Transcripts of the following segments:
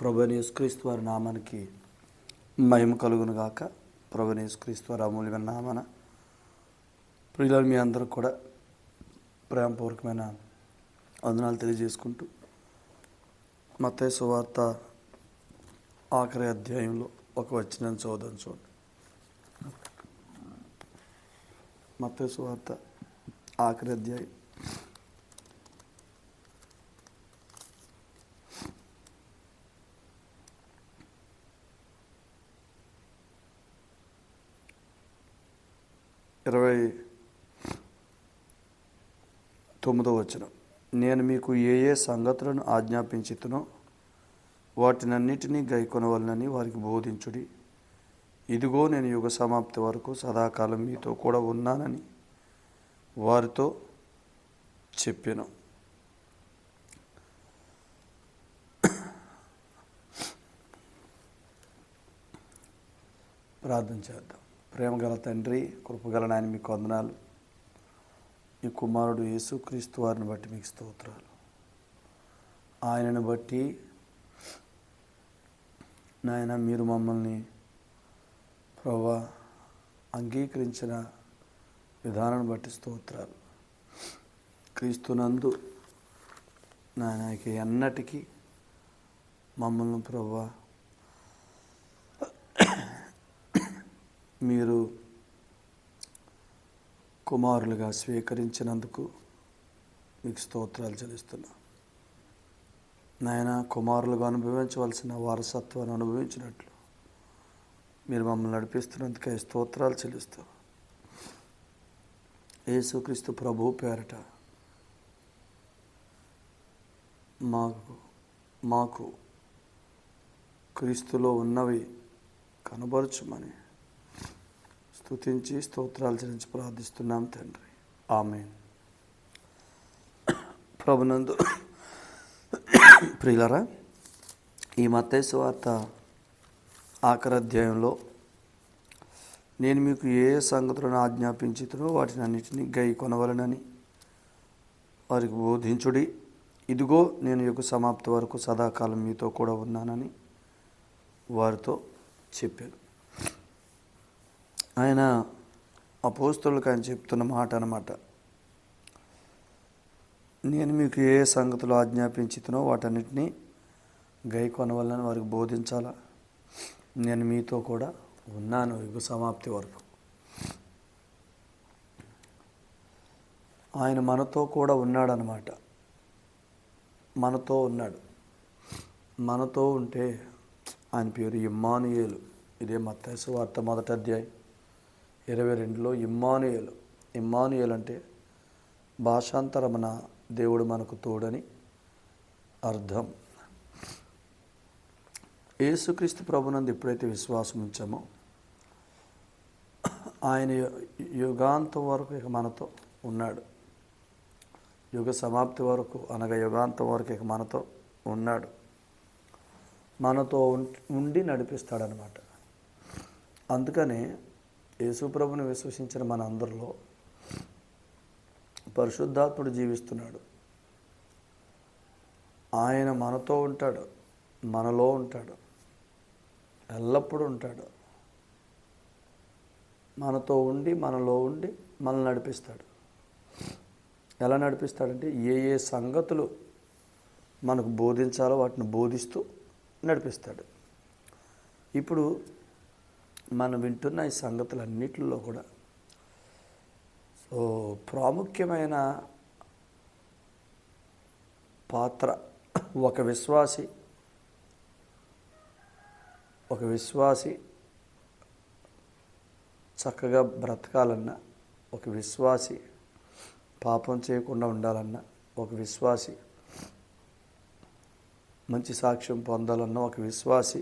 ప్రభుని యేసుక్రీస్తు వారి నామానికి మహిమ కలుగును గాక. ప్రభు యేసుక్రీస్తు వారి అమూల్యమైన నామన ప్రియులు మీ అందరూ కూడా ప్రేమపూర్వకమైన వందనాలు తెలియజేసుకుంటూ మత్తయి సువార్త ఆఖరి అధ్యాయంలో ఒక వచ్చిన చదువుదాం చూడండి. మత్తయి సువార్త ఆఖరి అధ్యాయం ఇరవై తొమ్మిదో వచ్చిన నేను మీకు ఏ ఏ సంగతులను ఆజ్ఞాపించుతునో వాటినన్నిటినీ గైకొనవలనని వారికి బోధించుడి. ఇదిగో నేను యుగ సమాప్తి వరకు సదాకాలం మీతో కూడా ఉన్నానని వారితో చెప్పాను. ప్రార్థన చేద్దాం. ప్రేమగల తండ్రి కృపగల నాయన మీకు వందనాలు. ఈ కుమారుడు యేసుక్రీస్తు వారిని బట్టి మీకు స్తోత్రాలు. ఆయనను బట్టి నాయన మీరు మమ్మల్ని ప్రభా అంగీకరించిన విధానాన్ని బట్టి స్తోత్రాలు. క్రీస్తునందు నాయనకి ఎన్నటికీ మమ్మల్ని ప్రభా మీరు కుమారులుగా స్వీకరించినందుకు మీకు స్తోత్రాలు చెల్లిస్తున్నా. నాయన కుమారులుగా అనుభవించవలసిన వారసత్వాన్ని అనుభవించినట్లు మీరు మమ్మల్ని నడిపిస్తున్నందుకే స్తోత్రాలు చెల్లిస్తూ. యేసుక్రీస్తు ప్రభు పేరట మాకు మాకు క్రీస్తులో ఉన్నవి కనబరచుమని స్థుతించి స్తోత్రాలు చెల్లించి ప్రార్థిస్తున్నాం తండ్రి. ఆమె ప్రభునందు ప్రియులరా ఈ మత్తయి వార్త ఆఖరాధ్యాయంలో నేను మీకు ఏ ఏ సంగతులను ఆజ్ఞాపించుతునో వాటిని అన్నిటినీ గై కొనవలనని వారికి బోధించుడి. ఇదిగో నేను యొక్క సమాప్తి వరకు సదాకాలం మీతో కూడా ఉన్నానని వారితో చెప్పాను. ఆయన అపోస్తులకు ఆయన చెప్తున్న మాట అనమాట నేను మీకు ఏ సంగతులు ఆజ్ఞాపించుతునో వాటన్నిటినీ గై వారికి బోధించాలా? నేను మీతో కూడా ఉన్నాను. యుగ సమాప్తి వరకు. ఆయన మనతో కూడా ఉన్నాడనమాట మనతో ఉన్నాడు. మనతో ఉంటే ఆయన పేరు ఇమ్మానుయేలు. ఇదే మత్తైసు వార్త మొదటి అధ్యాయం. ఇరవై రెండులో ఇమ్మానుయేలు. ఇమ్మానుయల్ అంటే భాషాంతరమున దేవుడు మనకు తోడని అర్థం. యేసుక్రీస్తు ప్రభునందు ఎప్పుడైతే విశ్వాసం ఉంచామో ఆయన యుగాంతం వరకు ఇక మనతో ఉన్నాడు. యుగ సమాప్తి వరకు అనగా యుగాంతం వరకు ఇక మనతో ఉన్నాడు. మనతో ఉం- ఉండి నడిపిస్తాడనమాట అందుకనే యేసుప్రభుని విశ్వసించిన మన అందరిలో పరిశుద్ధాత్ముడు జీవిస్తున్నాడు. ఆయన మనతో ఉంటాడు మనలో ఉంటాడు ఎల్లప్పుడూ ఉంటాడు. మనతో ఉండి మనలో ఉండి మనల్ని నడిపిస్తాడు. ఎలా నడిపిస్తాడంటే ఏ ఏ సంగతులు మనకు బోధించాలో వాటిని బోధిస్తూ నడిపిస్తాడు. ఇప్పుడు మనం వింటున్న ఈ సంగతులన్నిటిలో కూడా. సో ప్రాముఖ్యమైన పాత్ర ఒక విశ్వాసి ఒక విశ్వాసి చక్కగా బ్రతకాలన్నా ఒక విశ్వాసి పాపం చేయకుండా ఉండాలన్నా ఒక విశ్వాసి మంచి సాక్ష్యం పొందాలన్నా ఒక విశ్వాసి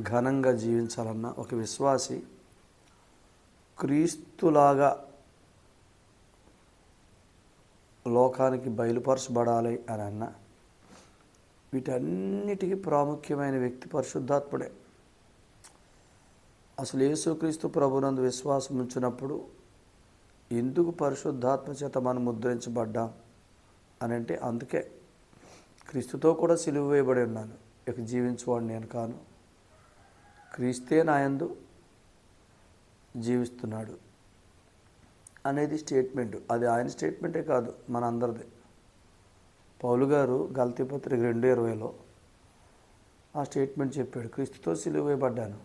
ఘనంగా జీవించాలన్నా ఒక విశ్వాసి క్రీస్తులాగా లోకానికి బయలుపరచబడాలి అని అన్న. వీటన్నిటికీ ప్రాముఖ్యమైన వ్యక్తి పరిశుద్ధాత్ముడే. అసలు యేసుక్రీస్తు ప్రభునందు విశ్వాసం ఉంచినప్పుడు ఎందుకు పరిశుద్ధాత్మ చేత మనం ముద్రించబడ్డాం అని అంటే అందుకే క్రీస్తుతో కూడా సిలువ వేయబడి ఉన్నాను. ఇక జీవించువాడు నేను కాను. క్రీస్తే నాయందు జీవిస్తున్నాడు అనేది స్టేట్మెంట్. అది ఆయన స్టేట్మెంటే కాదు మన అందరిది పౌలు గారు గల్తీ పత్రిక రెండు ఇరవైలో ఆ స్టేట్మెంట్ చెప్పాడు క్రీస్తుతో సిలువ వేయబడ్డాను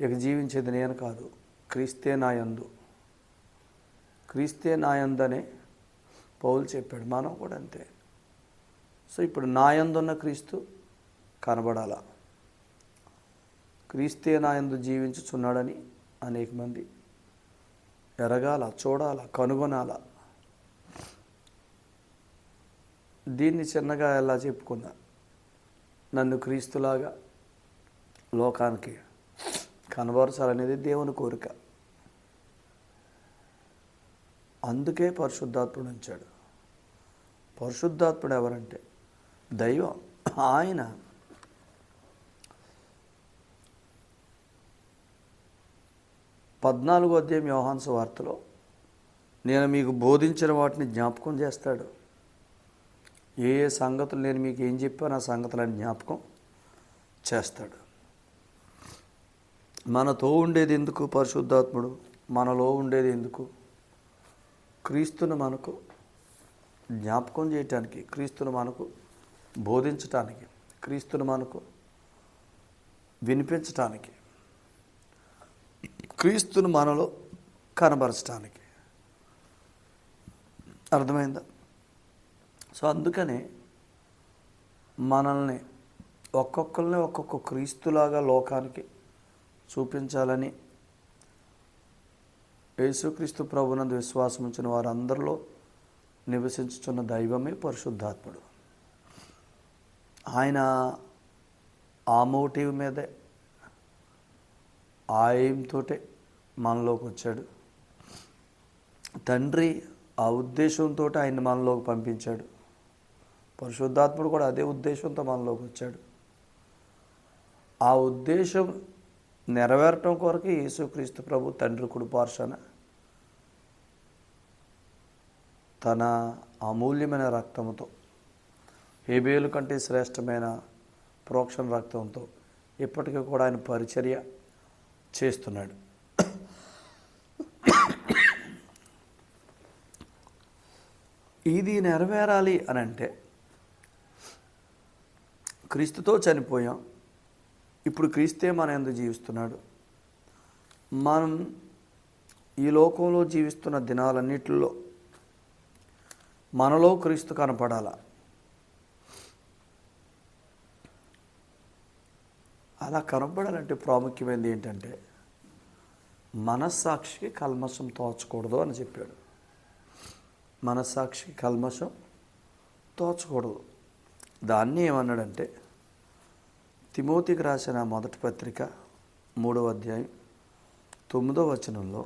ఇక జీవించేది నేను కాదు క్రీస్తే నాయందు. క్రీస్తే నాయందనే పౌలు చెప్పాడు మనం కూడా అంతే. సో ఇప్పుడు నాయందున్న క్రీస్తు కనబడాలా? క్రీస్తే నాయందు జీవించుచున్నాడని అనేక మంది ఎరగాల చూడాల కనుగొనాల. దీన్ని చిన్నగా ఎలా చెప్పుకున్నా? నన్ను క్రీస్తులాగా లోకానికి కనబరచాలనేది దేవుని కోరిక. అందుకే పరిశుద్ధాత్ముడు ఉంచాడు. పరిశుద్ధాత్ముడు ఎవరంటే? దైవం. ఆయన పద్నాలుగో అధ్యాయం యోహాన్స్ వార్తలో నేను మీకు బోధించిన వాటిని జ్ఞాపకం చేస్తాడు. ఏ ఏ సంగతులు నేను మీకు ఏం చెప్పాను ఆ సంగతులని జ్ఞాపకం చేస్తాడు. మనతో ఉండేది ఎందుకు పరిశుద్ధాత్ముడు? మనలో ఉండేది ఎందుకు? క్రీస్తును మనకు జ్ఞాపకం చేయటానికి క్రీస్తును మనకు బోధించటానికి క్రీస్తును మనకు వినిపించటానికి క్రీస్తును మనలో కనబరచడానికి అర్థమైందా? సో అందుకనే మనల్ని ఒక్కొక్కరిని ఒక్కొక్క క్రీస్తులాగా లోకానికి చూపించాలని యేసుక్రీస్తు ప్రభునందు విశ్వాసం ఉంచిన వారందరిలో నివసించుచున్న దైవమే పరిశుద్ధాత్ముడు. ఆయన ఆ మోటివ్ మీదే ఆయంతోటే మనలోకి వచ్చాడు. తండ్రి ఆ ఉద్దేశంతో ఆయన మనలోకి పంపించాడు. పరిశుద్ధాత్ముడు కూడా అదే ఉద్దేశంతో మనలోకి వచ్చాడు. ఆ ఉద్దేశం నెరవేరటం కొరకు యేసుక్రీస్తు ప్రభు తండ్రి కుడిపార్శన తన అమూల్యమైన రక్తంతో హేబేలు కంటే శ్రేష్టమైన ప్రోక్షణ రక్తంతో ఇప్పటికీ కూడా ఆయన పరిచర్య చేస్తున్నాడు. ఇది నెరవేరాలి అని అంటే క్రీస్తుతో చనిపోయాం ఇప్పుడు క్రీస్తే మన ఎందు జీవిస్తున్నాడు. మనం ఈ లోకంలో జీవిస్తున్న దినాలన్నిటిలో మనలో క్రీస్తు కనపడాల? అలా కనబడాలంటే ప్రాముఖ్యమైనది ఏంటంటే మనస్సాక్షికి కల్మషం తోచకూడదు అని చెప్పాడు. మనస్సాక్షికి కల్మషం తోచకూడదు. దాన్ని ఏమన్నాడంటే తిమోతికి రాసిన మొదటి పత్రిక మూడవ అధ్యాయం తొమ్మిదో వచనంలో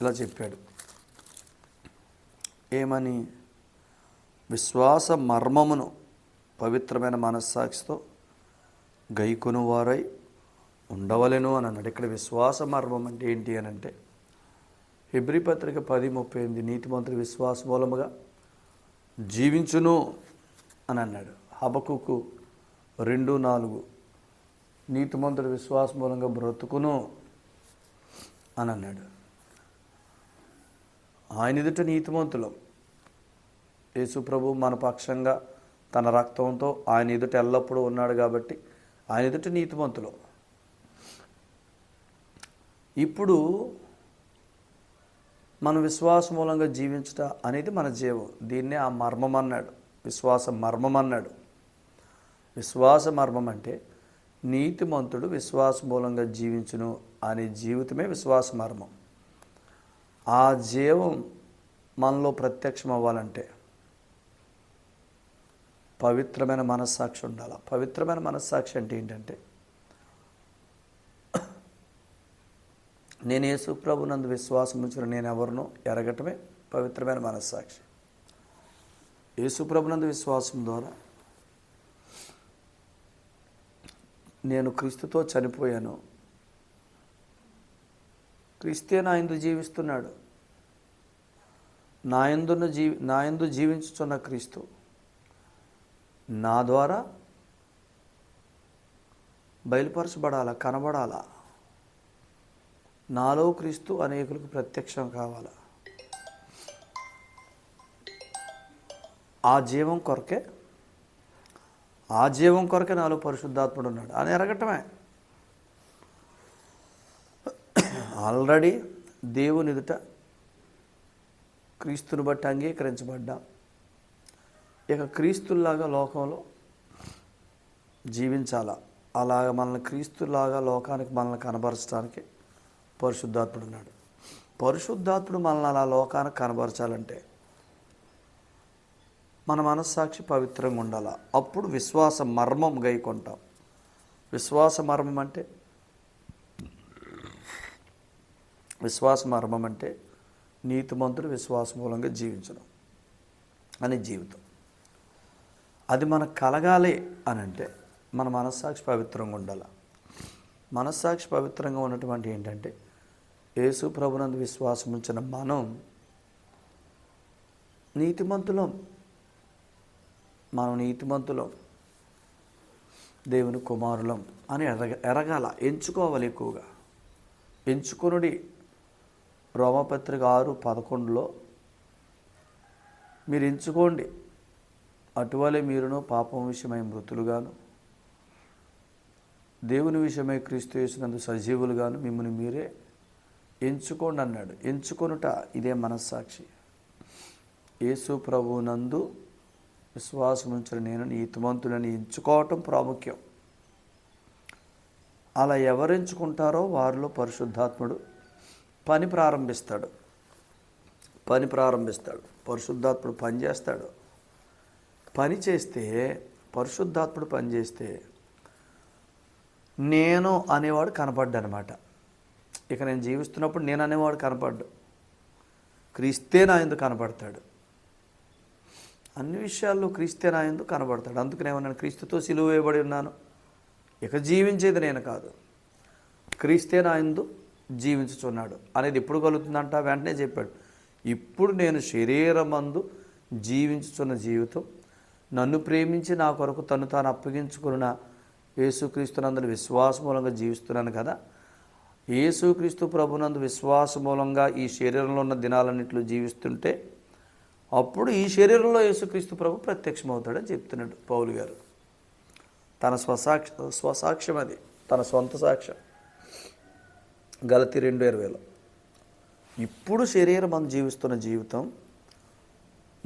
ఇలా చెప్పాడు. ఏమని? విశ్వాస మర్మమును పవిత్రమైన మనస్సాక్షితో గైకొను వారై ఉండవలెను అని అన్నాడు. ఇక్కడ విశ్వాస మర్మం అంటే ఏంటి అని అంటే హెబ్రి పత్రిక పది ముప్పై ఎనిమిది నీతిమంతుడు విశ్వాస మూలముగా జీవించును అని అన్నాడు. హబకుకు రెండు నాలుగు నీతిమంతుడు విశ్వాస మూలంగా బ్రతుకును అని అన్నాడు. ఆయన ఎదుట నీతిమంతులం యేసు ప్రభు మన పక్షంగా తన రక్తంతో ఆయన ఎదుట ఎల్లప్పుడూ ఉన్నాడు కాబట్టి ఆయన ఎదుట నీతిమంతులు. ఇప్పుడు మన విశ్వాస మూలంగా జీవించట అనేది మన జీవం. దీన్నే ఆ మర్మం అన్నాడు. విశ్వాస మర్మం అన్నాడు. విశ్వాస మర్మం అంటే నీతిమంతుడు విశ్వాస మూలంగా జీవించును అనే జీవితమే విశ్వాస మర్మం. ఆ జీవం మనలో ప్రత్యక్షం అవ్వాలంటే పవిత్రమైన మనస్సాక్షి ఉండాలి? పవిత్రమైన మనస్సాక్షి అంటే ఏంటంటే నేను యేసు ప్రభు నందు విశ్వాసం ఉంచిన నేను ఎవరినో ఎరగటమే పవిత్రమైన మనస్సాక్షి. యేసు ప్రభు నందు విశ్వాసం ద్వారా నేను క్రీస్తుతో చనిపోయాను. క్రీస్తే నా ఎందు జీవిస్తున్నాడు. నా ఎందున్న జీవి నా ఎందు జీవించుచున్న క్రీస్తు నా ద్వారా బయలుపరచబడాలా కనబడాలా? నాలో క్రీస్తు అనేకులకు ప్రత్యక్షం కావాలా? ఆ జీవం కొరకే ఆ జీవం కొరకే నాలో పరిశుద్ధాత్ముడు ఉన్నాడు. అని ఎరగటమే ఆల్రెడీ దేవుని ఎదుట క్రీస్తుని బట్టి అంగీకరించబడ్డా. ఇక క్రీస్తులాగా లోకంలో జీవించాలా? అలాగ మనల్ని క్రీస్తులాగా లోకానికి మనల్ని కనబరచడానికి పరిశుద్ధాత్ముడు ఉన్నాడు. పరిశుద్ధాత్ముడు మనల్ని అలా లోకానికి కనబరచాలంటే మన మనస్సాక్షి పవిత్రంగా ఉండాలా? అప్పుడు విశ్వాస మర్మం గైకొంటాం. విశ్వాస మర్మం అంటే? విశ్వాస మర్మం అంటే నీతిమంతుడు విశ్వాస మూలంగా జీవించడం. అని జీవితం. అది మనకు కలగాలి అని అంటే మన మనస్సాక్షి పవిత్రంగా ఉండాలి. మనస్సాక్షి పవిత్రంగా ఉన్నటువంటి ఏంటంటే యేసు ప్రభునందు విశ్వాసం ఉంచిన మనం నీతిమంతులం. మనం నీతిమంతులం. దేవుని కుమారులం అని ఎరగ ఎరగాల ఎంచుకోవాలి ఎక్కువగా. ఎంచుకొనుడి. రోమపత్రిక ఆరు పదకొండులో మీరు ఎంచుకోండి. అటువలే మీరును పాపం విషయమై మృతులుగాను. దేవుని విషయమై క్రీస్తు చేసినందు సజీవులుగాను మిమ్మల్ని మీరే ఎంచుకోండి అన్నాడు ఎంచుకొనుట ఇదే మనస్సాక్షి. యేసు ప్రభునందు విశ్వాసం ఉంచిన నేను నీతిమంతులని ఎంచుకోవటం ప్రాముఖ్యం. అలా ఎవరు ఎంచుకుంటారో వారిలో పరిశుద్ధాత్ముడు పని ప్రారంభిస్తాడు. పని ప్రారంభిస్తాడు. పరిశుద్ధాత్ముడు పని చేస్తాడు. పని చేస్తే పరిశుద్ధాత్ముడు పనిచేస్తే నేను అనేవాడు కనపడ్డనమాట. ఇక నేను జీవిస్తున్నప్పుడు నేను అనేవాడు కనపడ్డు. క్రీస్తే నా ఎందుకు కనపడతాడు. అన్ని విషయాల్లో క్రీస్తే నా ఎందుకు కనబడతాడు నేను క్రీస్తుతో సిలువ వేయబడి ఉన్నాను. ఇక జీవించేది నేను కాదు. క్రీస్తే నా ఎందు జీవించుచున్నాడు అనేది ఎప్పుడు కలుగుతుందంట? వెంటనే చెప్పాడు. ఇప్పుడు నేను శరీరమందు జీవించుచున్న జీవితం నన్ను ప్రేమించి నా కొరకు తను తాను అప్పగించుకున్న యేసుక్రీస్తునందు విశ్వాస మూలంగా జీవిస్తున్నాను కదా. యేసుక్రీస్తు ప్రభునందు విశ్వాస మూలంగా ఈ శరీరంలో ఉన్న దినాలన్నింటిలో జీవిస్తుంటే అప్పుడు ఈ శరీరంలో యేసుక్రీస్తు ప్రభు ప్రత్యక్షమవుతాడని చెప్తున్నాడు పౌలు గారు. తన స్వసాక్ష స్వసాక్ష్యం అది తన సొంత సాక్ష్యం. గలతి రెండు ఇరవైలో. ఇప్పుడు శరీరం మనం జీవిస్తున్న జీవితం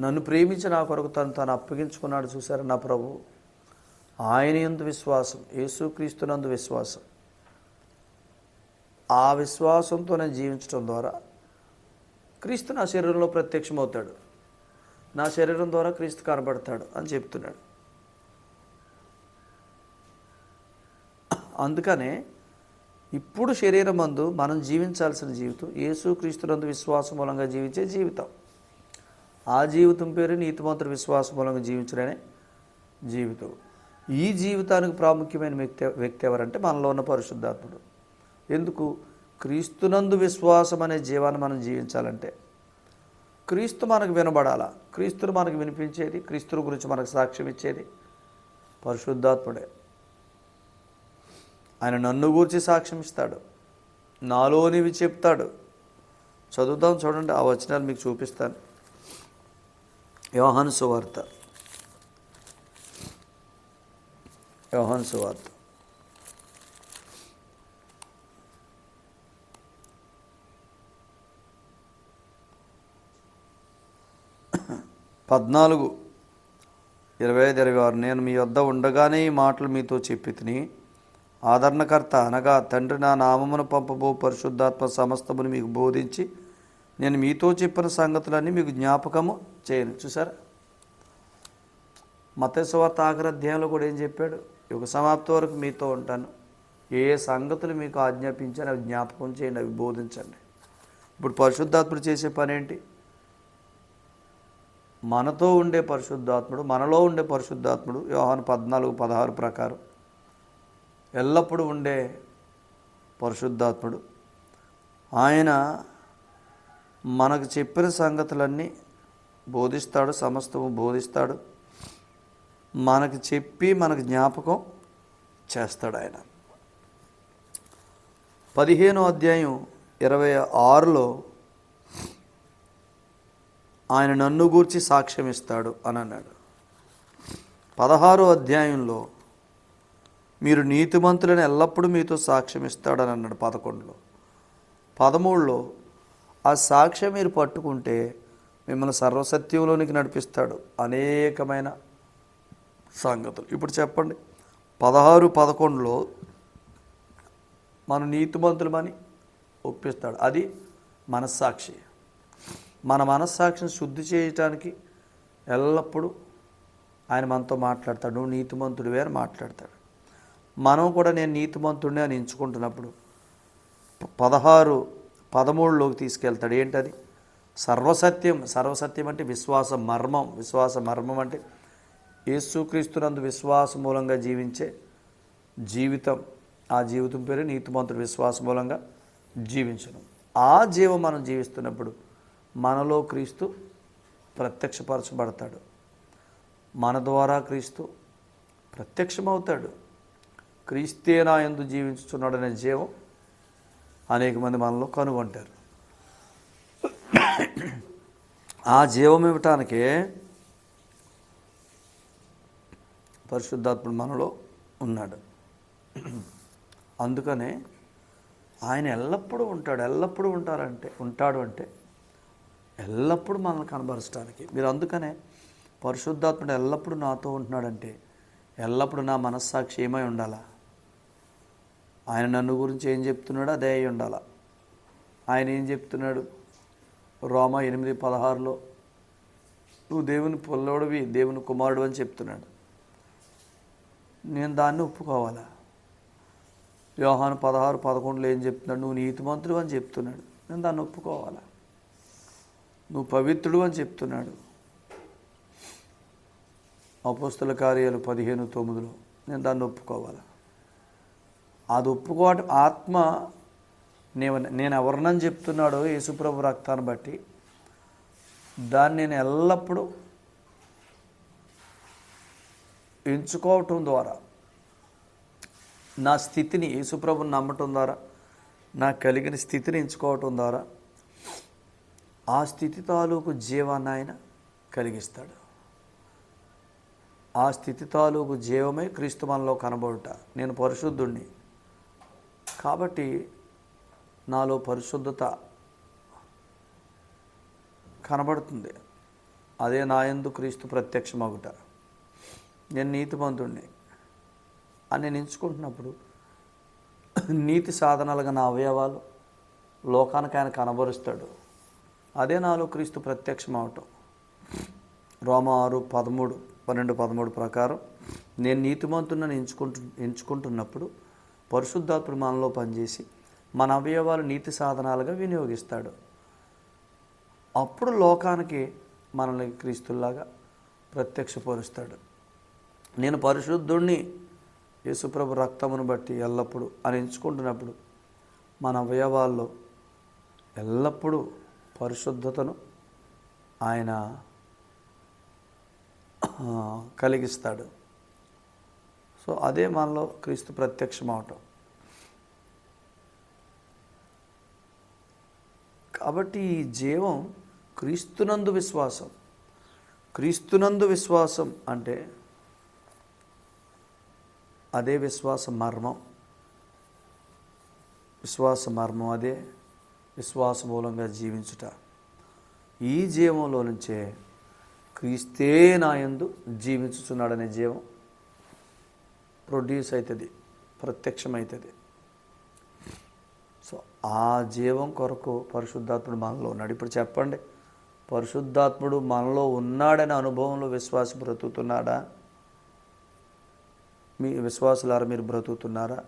నన్ను ప్రేమించి నా కొరకు తను తాను అప్పగించుకున్నాడు చూశారా? నా ప్రభు. ఆయన ఎందు విశ్వాసం యేసుక్రీస్తునందు విశ్వాసం. ఆ విశ్వాసంతో నేను జీవించడం ద్వారా క్రీస్తు నా శరీరంలో ప్రత్యక్షమవుతాడు. నా శరీరం ద్వారా క్రీస్తు కనబడతాడు అని చెప్తున్నాడు. అందుకనే ఇప్పుడు శరీరం అందు మనం జీవించాల్సిన జీవితం యేసుక్రీస్తునందు విశ్వాసం మూలంగా జీవించే జీవితం. ఆ జీవితం పేరు నీతిమంతుడు విశ్వాసం మూలంగా జీవించడనే జీవితం. ఈ జీవితానికి ప్రాముఖ్యమైన వ్యక్తి వ్యక్తి ఎవరంటే మనలో ఉన్న పరిశుద్ధాత్ముడు. ఎందుకు? క్రీస్తునందు విశ్వాసం అనే జీవాన్ని మనం జీవించాలంటే క్రీస్తు మనకు వినబడాలా? క్రీస్తును మనకు వినిపించేది క్రీస్తుని గురించి మనకు సాక్ష్యం ఇచ్చేది పరిశుద్ధాత్ముడే. ఆయన నన్ను గూర్చి సాక్ష్యం ఇస్తాడు. నాలోనివి చెప్తాడు. చదువుదాం చూడండి ఆ వచనాలు మీకు చూపిస్తాను. యోహాను సువార్త. యోహాను సువార్త. పద్నాలుగు ఇరవై ఐదు ఇరవై ఆరు. నేను మీ వద్ద ఉండగానే ఈ మాటలు మీతో చెప్పి తిని ఆదరణకర్త అనగా తండ్రి నా నామమును పంపబో పరిశుద్ధాత్మ సమస్తమును మీకు బోధించి నేను మీతో చెప్పిన సంగతులన్నీ మీకు జ్ఞాపకము చేయను. చూసారా మతేశ్వార్త ఆఖరి అధ్యాయంలో కూడా ఏం చెప్పాడు? యుగ సమాప్తి వరకు మీతో ఉంటాను. ఏ ఏ సంగతులు మీకు ఆజ్ఞాపించాను అవి జ్ఞాపకం చేయండి అవి బోధించండి. ఇప్పుడు పరిశుద్ధాత్ముడు చేసే పని ఏంటి? మనతో ఉండే పరిశుద్ధాత్ముడు మనలో ఉండే పరిశుద్ధాత్ముడు వ్యవహారం పద్నాలుగు పదహారు ప్రకారం ఎల్లప్పుడూ ఉండే పరిశుద్ధాత్ముడు ఆయన మనకు చెప్పిన సంగతులన్నీ బోధిస్తాడు సమస్తము బోధిస్తాడు. మనకు చెప్పి మనకు జ్ఞాపకం చేస్తాడు ఆయన. పదిహేనో అధ్యాయం ఇరవై ఆరులో ఆయన నన్ను గూర్చి సాక్ష్యం ఇస్తాడు అని అన్నాడు. పదహారో అధ్యాయంలో మీరు నీతిమంతులను ఎల్లప్పుడూ మీతో సాక్ష్యం ఇస్తాడని అన్నాడు పదకొండులో. పదమూడులో ఆ సాక్ష్యం మీరు పట్టుకుంటే మిమ్మల్ని సర్వసత్యంలోనికి నడిపిస్తాడు అనేకమైన సంగతులు. ఇప్పుడు చెప్పండి. పదహారు పదకొండులో మన నీతిమంతులమని ఒప్పిస్తాడు. అది మనస్సాక్షి. మన మనస్సాక్షిని శుద్ధి చేయటానికి ఎల్లప్పుడూ ఆయన మనతో మాట్లాడతాడు. నువ్వు నీతిమంతుడివే అని మాట్లాడతాడు. మనం కూడా నేను నీతిమంతుడిని అని ఎంచుకుంటున్నప్పుడు పదహారు పదమూడులోకి తీసుకెళ్తాడు. ఏంటది? సర్వసత్యం. సర్వసత్యం అంటే విశ్వాస మర్మం. విశ్వాస మర్మం అంటే యేసుక్రీస్తునందు విశ్వాస మూలంగా జీవించే జీవితం. ఆ జీవితం పేరు నీతిమంతుడు విశ్వాస మూలంగా జీవించడం. ఆ జీవం మనం జీవిస్తున్నప్పుడు మనలో క్రీస్తు ప్రత్యక్షపరచబడతాడు. మన ద్వారా క్రీస్తు ప్రత్యక్షమవుతాడు. క్రీస్తే నా ఎందు జీవించుతున్నాడనే జీవం అనేక మంది మనలో కనుగొంటారు. ఆ జీవం ఇవ్వటానికే పరిశుద్ధాత్ముడు మనలో ఉన్నాడు. అందుకనే ఆయన ఎల్లప్పుడూ ఉంటాడు ఎల్లప్పుడూ ఉంటారంటే ఉంటాడు అంటే ఎల్లప్పుడూ మనల్ని కనబరచడానికి మీరు అందుకనే పరిశుద్ధాత్ముడు ఎల్లప్పుడూ నాతో ఉంటున్నాడంటే ఎల్లప్పుడూ నా మనస్సాక్షి ఏమై ఉండాలా? ఆయన నన్ను గురించి ఏం చెప్తున్నాడో అదే అయి ఉండాల. ఆయన ఏం చెప్తున్నాడు? రోమ ఎనిమిది పదహారులో నువ్వు దేవుని పొల్లోడివి దేవుని కుమారుడు అని చెప్తున్నాడు. నేను దాన్ని ఒప్పుకోవాలా? యోహాను పదహారు పదకొండులో ఏం చెప్తున్నాడు? నువ్వు నీతిమంతుడు అని చెప్తున్నాడు. నేను దాన్ని ఒప్పుకోవాలా? నువ్వు పవిత్రుడు అని చెప్తున్నాడు. అపోస్తుల కార్యాలు పదిహేను తొమ్మిదిలో నేను దాన్ని ఒప్పుకోవాలా? అది ఒప్పుకోవటం ఆత్మ నేను నేను ఎవరినని చెప్తున్నాడో యేసుప్రభు రక్తాన్ని బట్టి దాన్ని నేను ఎల్లప్పుడూ ఎంచుకోవటం ద్వారా నా స్థితిని యేసుప్రభుని నమ్మటం ద్వారా నాకు కలిగిన స్థితిని ఎంచుకోవటం ద్వారా ఆ స్థితి తాలూకు జీవాన్ని ఆయన కలిగిస్తాడు. ఆ స్థితి తాలూకు జీవమే క్రీస్తు మనలో కనబడుట. నేను పరిశుద్ధుణ్ణి. కాబట్టి నాలో పరిశుద్ధత కనబడుతుంది. అదే నాయందు క్రీస్తు ప్రత్యక్షమగుట. నేను నీతిమంతుణ్ణి. అని నేను ఎంచుకుంటున్నప్పుడు నీతి సాధనాలుగా నా అవయవాలు లోకానికి ఆయన కనబరుస్తాడు. అదే నాలో క్రీస్తు ప్రత్యక్షం అవటం రోమ ఆరు పదమూడు పన్నెండు పదమూడు ప్రకారం నేను నీతిమంతున్నని ఎంచుకుంటు ఎంచుకుంటున్నప్పుడు పరిశుద్ధాత్ముడు మనలో పనిచేసి మన అవయవాలు నీతి సాధనాలుగా వినియోగిస్తాడు. అప్పుడు లోకానికి మనల్ని క్రీస్తుల్లాగా ప్రత్యక్షపరుస్తాడు. నేను పరిశుద్ధుణ్ణి యేసుప్రభు రక్తమును బట్టి ఎల్లప్పుడూ అని ఎంచుకుంటున్నప్పుడు మన అవయవాల్లో ఎల్లప్పుడూ పరిశుద్ధతను ఆయన కలిగిస్తాడు. సో అదే మనలో క్రీస్తు ప్రత్యక్షం అవటం కాబట్టి ఈ జీవం క్రీస్తునందు విశ్వాసం. క్రీస్తునందు విశ్వాసం అంటే అదే విశ్వాస మర్మం. విశ్వాస మర్మం అదే విశ్వాస మూలంగా జీవించుట. ఈ జీవంలో నుంచే క్రీస్తే నాయందు జీవించుచున్నాడనే జీవం. ప్రొడ్యూస్ అవుతుంది ప్రత్యక్షమవుతుంది సో ఆ జీవం కొరకు పరిశుద్ధాత్ముడు మనలో ఉన్నాడు. ఇప్పుడు చెప్పండి పరిశుద్ధాత్ముడు మనలో ఉన్నాడనే అనుభవంలో విశ్వాసం బ్రతుకుతున్నాడా? మీ విశ్వాసులారా మీరు బ్రతుకుతున్నారా?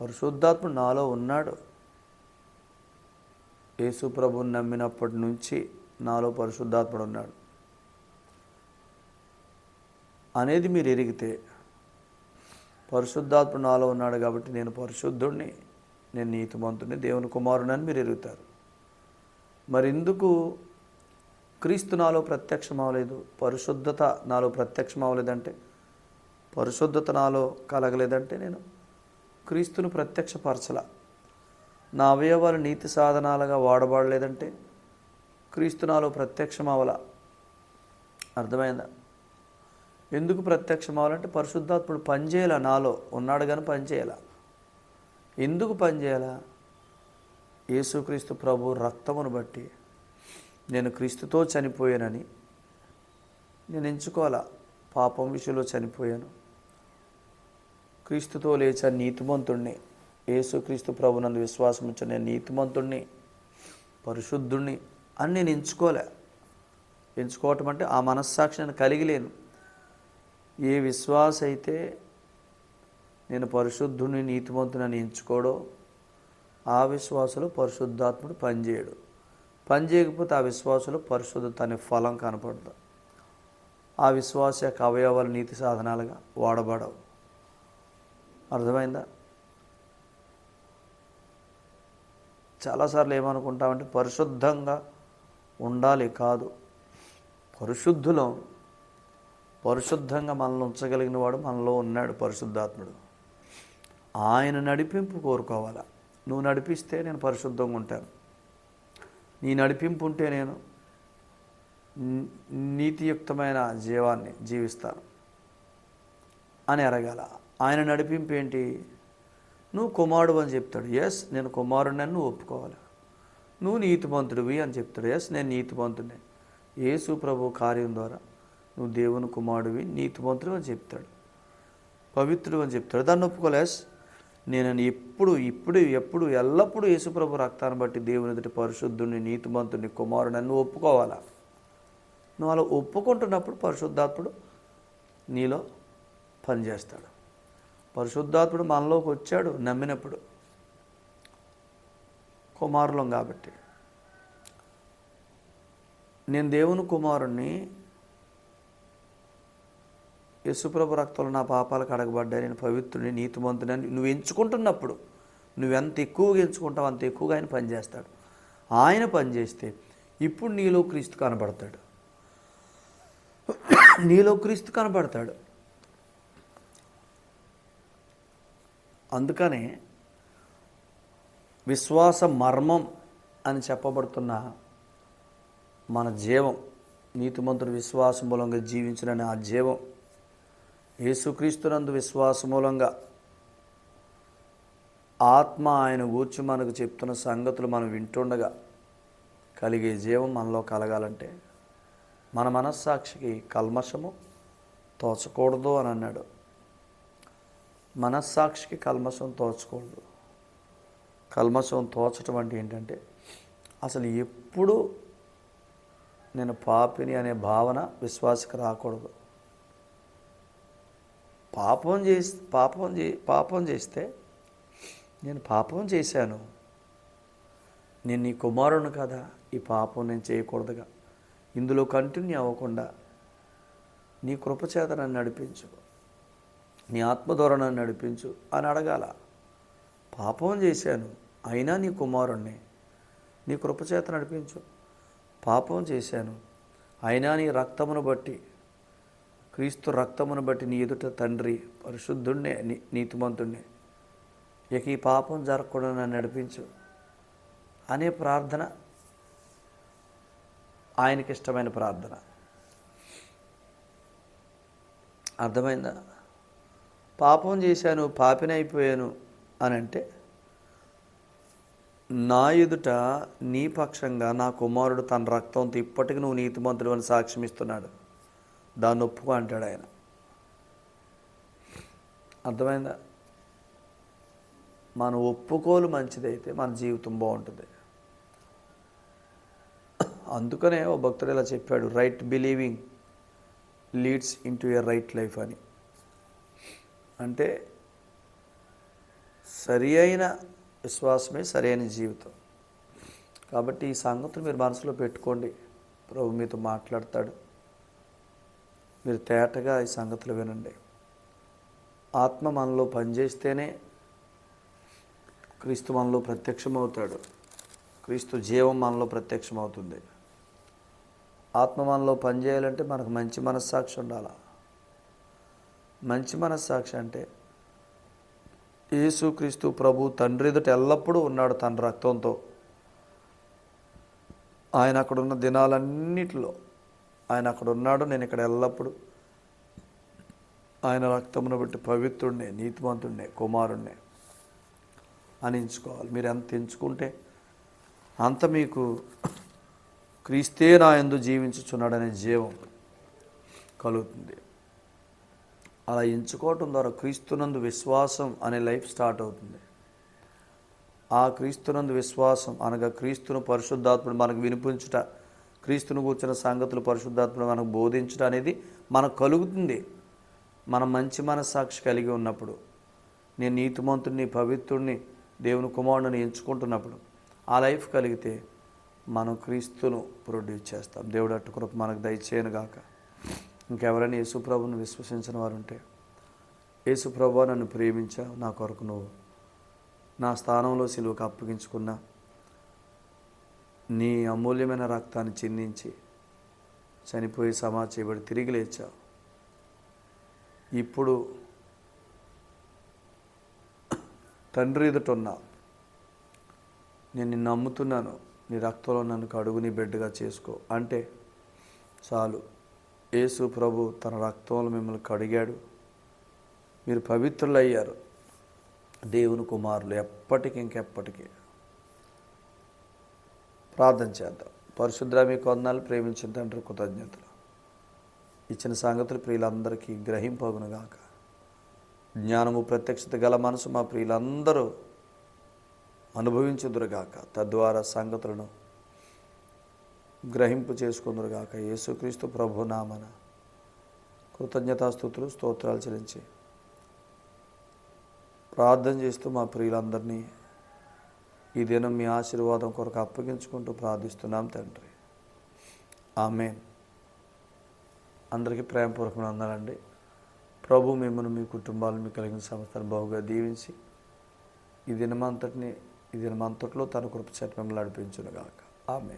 పరిశుద్ధాత్ముడు నాలో ఉన్నాడు. యేసు ప్రభుని నమ్మినప్పటి నుంచి నాలో పరిశుద్ధాత్ముడు ఉన్నాడు. అనేది మీరు ఎరిగితే పరిశుద్ధాత్మ నాలో ఉన్నాడు కాబట్టి నేను పరిశుద్ధుడిని నేను నీతిమంతుడిని దేవుని కుమారుని అని మీరు ఎరుగుతారు. మరి ఎందుకు క్రీస్తు నాలో ప్రత్యక్షం అవ్వలేదు పరిశుద్ధత నాలో ప్రత్యక్షం అవ్వలేదంటే పరిశుద్ధత నాలో కలగలేదంటే నేను క్రీస్తును ప్రత్యక్షపరచల. నా అవయవాలు నీతి సాధనాలుగా వాడబడలేదంటే క్రీస్తు నాలో ప్రత్యక్షం అవల అర్థమైందా? ఎందుకు ప్రత్యక్షం అవ్వాలంటే పరిశుద్ధాత్ముడు పనిచేయాల నాలో? ఉన్నాడు కానీ పనిచేయాల ఎందుకు పనిచేయాల యేసుక్రీస్తు ప్రభు రక్తమును బట్టి నేను క్రీస్తుతో చనిపోయానని నేను ఎంచుకోవాలా? పాపం విషయంలో చనిపోయాను. క్రీస్తుతో లేచా నీతిమంతుణ్ణి యేసుక్రీస్తు ప్రభు నందు విశ్వాసం ఉంచా నేను నీతిమంతుణ్ణి పరిశుద్ధుణ్ణి అని నేను ఎంచుకోలే ఎంచుకోవటం అంటే ఆ మనస్సాక్షి నేను కలిగి లేను. ఏ విశ్వాస అయితే నేను పరిశుద్ధుని నీతిమంతుని ఎంచుకోడో ఆ విశ్వాసంలో పరిశుద్ధాత్ముడు పనిచేయడు. పని చేయకపోతే ఆ విశ్వాసంలో పరిశుద్ధత అనే ఫలం కనపడదు. ఆ విశ్వాస యొక్క అవయవాలు నీతి సాధనాలుగా వాడబడవు. అర్థమైందా? చాలాసార్లు ఏమనుకుంటామంటే పరిశుద్ధంగా ఉండాలి కాదు. పరిశుద్ధులం పరిశుద్ధంగా మనల్ని ఉంచగలిగిన వాడు మనలో ఉన్నాడు పరిశుద్ధాత్ముడు. ఆయన నడిపింపు కోరుకోవాలా? నువ్వు నడిపిస్తే నేను పరిశుద్ధంగా ఉంటాను. నీ నడిపింపు ఉంటే నేను నీతియుక్తమైన జీవాన్ని జీవిస్తాను అని ఎరగాల ఆయన నడిపింపు ఏంటి? నువ్వు కుమారుడు అని చెప్తాడు. ఎస్ నేను కుమారుడిని అని నువ్వు ఒప్పుకోవాలి? నువ్వు నీతిమంతుడివి అని చెప్తాడు. ఎస్ నేను నీతిమంతుడిని. యేసు ప్రభు కార్యం ద్వారా నువ్వు దేవుని కుమారుడివి నీతిమంతుడు అని చెప్తాడు. పవిత్రుడు అని చెప్తాడు. దాన్ని ఒప్పుకోలేస్. నేను ఎప్పుడు ఇప్పుడు ఎప్పుడు ఎల్లప్పుడూ యేసుప్రభు రక్తాన్ని బట్టి దేవుని ఎదుటి పరిశుద్ధుని నీతిమంతుని కుమారుని నువ్వు ఒప్పుకోవాలా? నువ్వు అలా ఒప్పుకుంటున్నప్పుడు పరిశుద్ధాత్ముడు నీలో పనిచేస్తాడు. పరిశుద్ధాత్ముడు మనలోకి వచ్చాడు నమ్మినప్పుడు. కుమారులం కాబట్టి. నేను దేవుని కుమారుణ్ణి యేసుప్రభు రక్తంలో నా పాపాలు కడగబడ్డాయి నేను పవిత్రుని నీతిమంతుని అని నువ్వు ఎంచుకుంటున్నప్పుడు నువ్వెంత ఎక్కువగా ఎంచుకుంటావు అంత ఎక్కువగా ఆయన పనిచేస్తాడు. ఆయన పనిచేస్తే ఇప్పుడు నీలో క్రీస్తు కనబడతాడు. నీలో క్రీస్తు కనబడతాడు. అందుకనే విశ్వాస మర్మం అని చెప్పబడుతున్న మన జీవం నీతిమంతుడు విశ్వాసం మూలంగా జీవించిన ఆ జీవం యేసుక్రీస్తునందు విశ్వాసం మూలంగా ఆత్మ ఆయన గూర్చి మనకు చెప్తున్న సంగతులు మనం వింటుండగా కలిగే జీవం మనలో కలగాలంటే మన మనస్సాక్షికి కల్మషము తోచకూడదు అని అన్నాడు. మనస్సాక్షికి కల్మషం తోచకూడదు. కల్మషం తోచటం అంటే ఏంటంటే అసలు ఎప్పుడు నేను పాపిని అనే భావన విశ్వాసకు రాకూడదు. పాపం చేసి పాపం చే పాపం చేస్తే నేను పాపం చేశాను. నేను నీ కుమారుని కదా ఈ పాపం నేను చేయకూడదుగా. ఇందులో కంటిన్యూ అవ్వకుండా నీ కృపచేత నన్ను నడిపించు. నీ ఆత్మ ద్వారా నన్ను నడిపించు అని అడగాల. పాపం చేశాను అయినా నీ కుమారుణ్ణి. నీ కృపచేత నడిపించు. పాపం చేశాను అయినా నీ రక్తమును బట్టి క్రీస్తు రక్తమును బట్టి నీ ఎదుట తండ్రి పరిశుద్ధుణ్ణే నీ నీతిమంతుణ్ణే. ఇక ఈ పాపం జరగకుండా నన్ను నడిపించు అనే ప్రార్థన ఆయనకి ఇష్టమైన ప్రార్థన. అర్థమైందా? పాపం చేశాను పాపినైపోయాను అని అంటే నా ఎదుట నీ పక్షంగా నా కుమారుడు తన రక్తంతో ఇప్పటికి నువ్వు నీతిమంతుడు అని సాక్ష్యం ఇస్తున్నాడు దాన్ని ఒప్పుకో అంటాడు ఆయన. అర్థమైందా? మన ఒప్పుకోలు మంచిదైతే మన జీవితం బాగుంటుంది. అందుకనే ఓ భక్తుడు ఇలా చెప్పాడు right believing leads into a right life అని. అంటే సరి అయిన విశ్వాసమే సరైన జీవితం. కాబట్టి ఈ సంగతులు మీరు మనసులో పెట్టుకోండి. ప్రభు మీతో మాట్లాడతాడు. మీరు తేటగా ఈ సంగతులు వినండి. ఆత్మ మనలో పనిచేస్తేనే క్రీస్తు మనలో ప్రత్యక్షమవుతాడు. క్రీస్తు జీవం మనలో ప్రత్యక్షమవుతుంది. ఆత్మ మనలో పనిచేయాలంటే మనకు మంచి మనస్సాక్షి ఉండాలి? మంచి మనస్సాక్షి అంటే యేసుక్రీస్తు ప్రభు తండ్రి ఎదుట ఎల్లప్పుడూ ఉన్నాడు తన రక్తంతో. ఆయన అక్కడ ఉన్న దినాలన్నిటిలో ఆయన అక్కడ ఉన్నాడు నేను ఇక్కడ ఎల్లప్పుడు. ఆయన రక్తమును బట్టి పవిత్రుడినే నీతిమంతుడినే కుమారుణ్ణే అని ఎంచుకోవాలి. మీరు ఎంత ఎంచుకుంటే అంత మీకు క్రీస్తే నా ఎందు జీవించుచున్నాడనే జీవం కలుగుతుంది. అలా ఎంచుకోవటం ద్వారా క్రీస్తునందు విశ్వాసం అనే లైఫ్ స్టార్ట్ అవుతుంది. ఆ క్రీస్తునందు విశ్వాసం అనగా క్రీస్తును పరిశుద్ధాత్ముడు మనకు వినిపించుట క్రీస్తును కూర్చున్న సంగతులు పరిశుద్ధాత్ముడు మనకు బోధించడం అనేది మనకు కలుగుతుంది. మనం మంచి మనస్సాక్షి కలిగి ఉన్నప్పుడు నేను నీతిమంతుడిని పవిత్రుడిని దేవుని కుమారుడిని ఎంచుకుంటున్నప్పుడు ఆ లైఫ్ కలిగితే మనం క్రీస్తును ప్రొడ్యూస్ చేస్తాం. దేవుడు అట్టు కృప మనకు దయచేయను గాక. ఇంకెవరైనా యేసుప్రభుని విశ్వసించిన వారు ఉంటే యేసుప్రభు నన్ను ప్రేమించావు నా కొరకు నువ్వు నా స్థానంలో సిలువకు అప్పగించుకున్నా నీ అమూల్యమైన రక్తాన్ని చిందించి చనిపోయి సమాధి చేయబడి తిరిగి లేచావు. ఇప్పుడు తండ్రి ఎదుటన్నా నేను నిన్ను నమ్ముతున్నాను. నీ రక్తంలో నన్ను అడుగుని బిడ్డగా చేసుకో. అంటే చాలు. యేసు ప్రభు తన రక్తంలో మిమ్మల్ని కడిగాడు. మీరు పవిత్రులు అయ్యారు దేవుని కుమారులు ఎప్పటికి ఇంకెప్పటికీ. ప్రార్థన చేద్దాం. పరిశుద్ర మీ కొందాలు ప్రేమించిన తండ్రి కృతజ్ఞతలు. ఇచ్చిన సంగతులు ప్రియులందరికీ గ్రహింపగునుగాక. జ్ఞానము ప్రత్యక్షత గల మనసు మా ప్రియులందరూ అనుభవించుదురుగాక. తద్వారా సంగతులను గ్రహింపు చేసుకుందరుగాక. యేసుక్రీస్తు ప్రభు నామన కృతజ్ఞతాస్థుతులు స్తోత్రాలు చెల్లించి ప్రార్థన చేస్తూ మా ప్రియులందరినీ ఈ దినం మీ ఆశీర్వాదం కొరకు అప్పగించుకుంటూ ప్రార్థిస్తున్నాం తండ్రి. ఆమె అందరికీ ప్రేమపూర్వకంగా అన్నారండి ప్రభు మిమ్మల్ని మీ కుటుంబాలను మీకు కలిగిన సంస్థను బాగుగా దీవించి ఈ దినమంతటిని ఈ దినమంతట్లో తన కృప చేత నడిపించునుగాక ఆమె